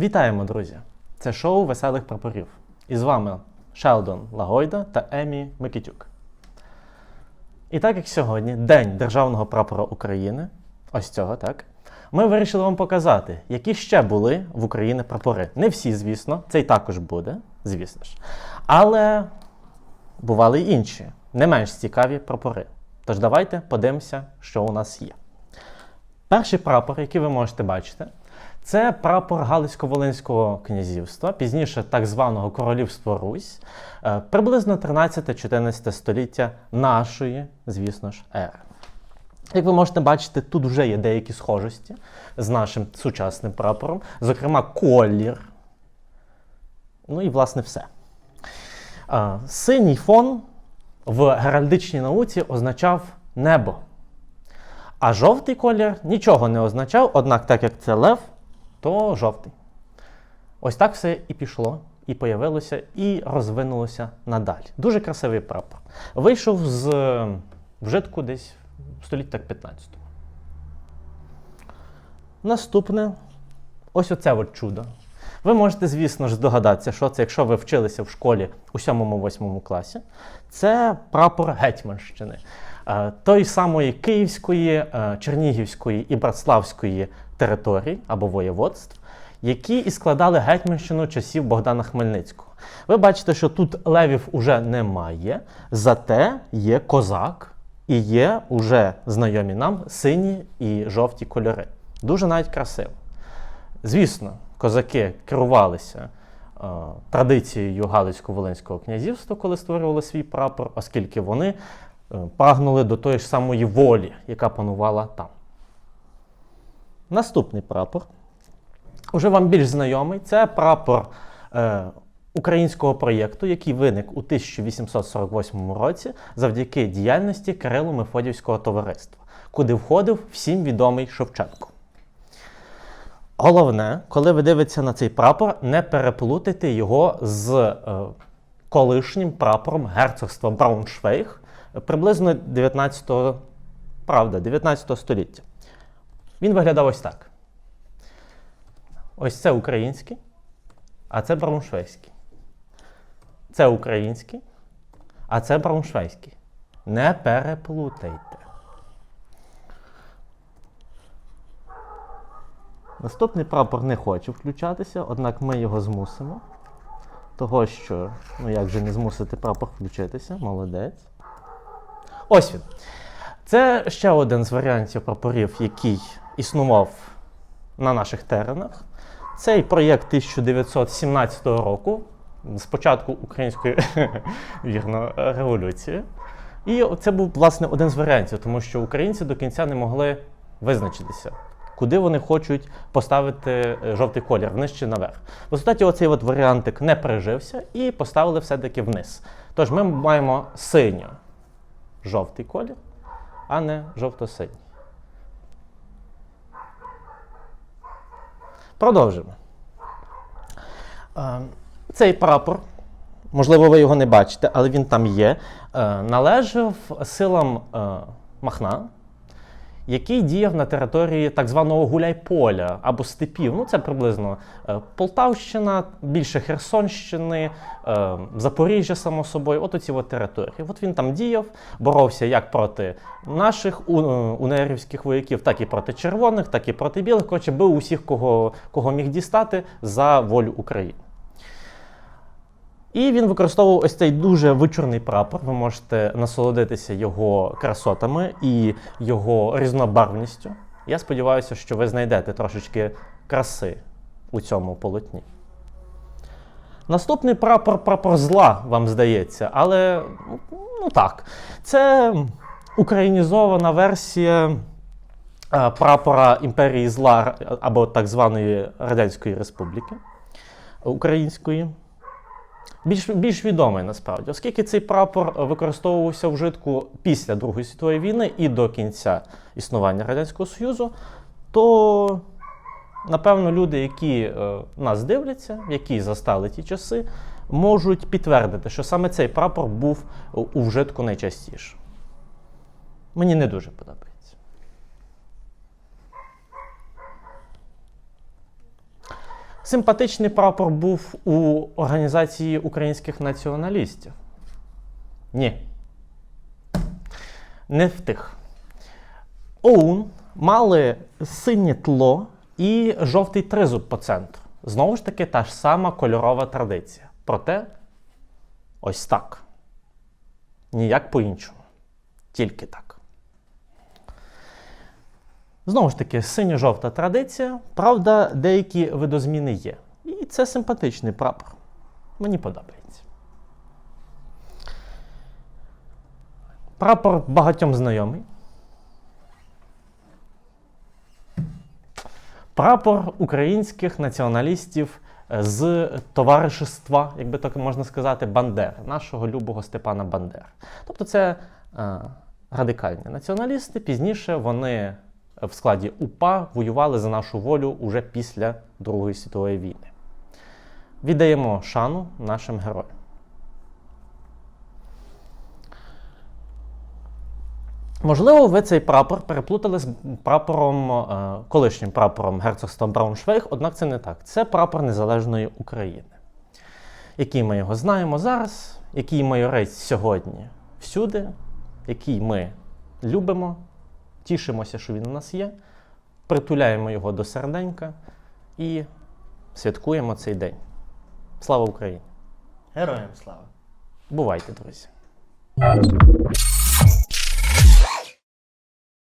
Вітаємо, друзі! Це шоу веселих прапорів. І з вами Шелдон Лагойда та Емі Микитюк. І так як сьогодні День Державного прапора України, ось цього, так, ми вирішили вам показати, які ще були в Україні прапори. Не всі, звісно, цей також буде, звісно ж. Але бували й інші, не менш цікаві прапори. Тож давайте подивимося, що у нас є. Перший прапор, який ви можете бачити, це прапор Галицько-Волинського князівства, пізніше так званого Королівства Русь, е, приблизно 13-14 століття нашої, звісно ж, ери. Як ви можете бачити, тут вже є деякі схожості з нашим сучасним прапором, зокрема, колір. Ну і, власне, все. Е, Синій фон в геральдичній науці означав небо. А жовтий колір нічого не означав, однак, так як це лев, то жовтий. Ось так все і пішло, і появилося, і розвинулося надалі. Дуже красивий прапор. Вийшов з е, вжитку десь в столітті 15. Наступне ось оце от чудо. Ви можете, звісно ж, здогадатися, що це, якщо ви вчилися в школі у 7-8 класі. Це прапор Гетьманщини. Е, Той самої Київської, е, Чернігівської і Братславської територій або воєводств, які і складали Гетьманщину часів Богдана Хмельницького. Ви бачите, що тут левів уже немає, зате є козак і є уже знайомі нам сині і жовті кольори. Дуже навіть красиво. Звісно, козаки керувалися е, традицією Галицько-Волинського князівства, коли створювали свій прапор, оскільки вони прагнули до тої ж самої волі, яка панувала там. Наступний прапор. Уже вам більш знайомий. Це прапор е, українського проєкту, який виник у 1848 році завдяки діяльності Кирило Мефодівського товариства, куди входив всім відомий Шевченко. Головне, коли ви дивитеся на цей прапор, не переплутайте його з е, колишнім прапором герцогства Брауншвейг приблизно 19, правда, 19 століття. Він виглядав ось так. Ось це український, а це брауншвейський. Це український, а це брауншвейський. Не переплутайте. Наступний прапор не хоче включатися, однак ми його змусимо. Того, що, ну як же не змусити прапор включитися, молодець. Ось він. Це ще один з варіантів прапорів, який існував на наших теренах. Цей проєкт 1917 року, з початку української вірно, революції. І це був, власне, один з варіантів, тому що українці до кінця не могли визначитися, куди вони хочуть поставити е, жовтий колір, вниз чи наверх. В результаті оцей от варіантик не пережився і поставили все-таки вниз. Тож ми маємо синьо-жовтий колір, а не жовто-синій. Продовжимо. Е, Цей прапор, можливо, ви його не бачите, але він там є, е, належав силам е, Махна, який діяв на території так званого Гуляйполя або степів. Ну, це приблизно е, Полтавщина, більше Херсонщини, е, Запоріжжя, само собою, от оці от території. От він там діяв, боровся як проти наших е, унерівських вояків, так і проти червоних, так і проти білих. Коротше, бив усіх, кого, кого міг дістати за волю України. І він використовував ось цей дуже вичорний прапор. Ви можете насолодитися його красотами і його різнобарвністю. Я сподіваюся, що ви знайдете трошечки краси у цьому полотні. Наступний прапор прапор зла, вам здається, але ну так. Це українізована версія е, прапора імперії зла або так званої Радянської Республіки Української більш, більш відомий насправді, оскільки цей прапор використовувався в житку після Другої світової війни і до кінця існування Радянського Союзу, то напевно люди, які е, нас дивляться, які застали ті часи, можуть підтвердити, що саме цей прапор був у вжитку найчастіше. Мені не дуже подобається. Симпатичний прапор був у Організації українських націоналістів. Ні. Не в тих. ОУН мали синє тло і жовтий тризуб по центру. Знову ж таки, та ж сама кольорова традиція. Проте ось так. Ніяк по-іншому. Тільки так. Знову ж таки, синьо-жовта традиція. Правда, деякі видозміни є. І це симпатичний прапор. Мені подобається. Прапор багатьом знайомий. Прапор українських націоналістів е, з товаришества, як би так можна сказати, Бандери, нашого любого Степана Бандери. Тобто це е, радикальні націоналісти. Пізніше вони в складі УПА воювали за нашу волю уже після Другої світової війни. Віддаємо шану нашим героям. Можливо, ви цей прапор переплутали з прапором, е, колишнім прапором герцогства Брауншвейг, однак це не так. Це прапор Незалежної України. Який ми його знаємо зараз, який майорець сьогодні всюди, який ми любимо, тішимося, що він у нас є, притуляємо його до серденька і святкуємо цей день. Слава Україні! Героям слава! Бувайте, друзі!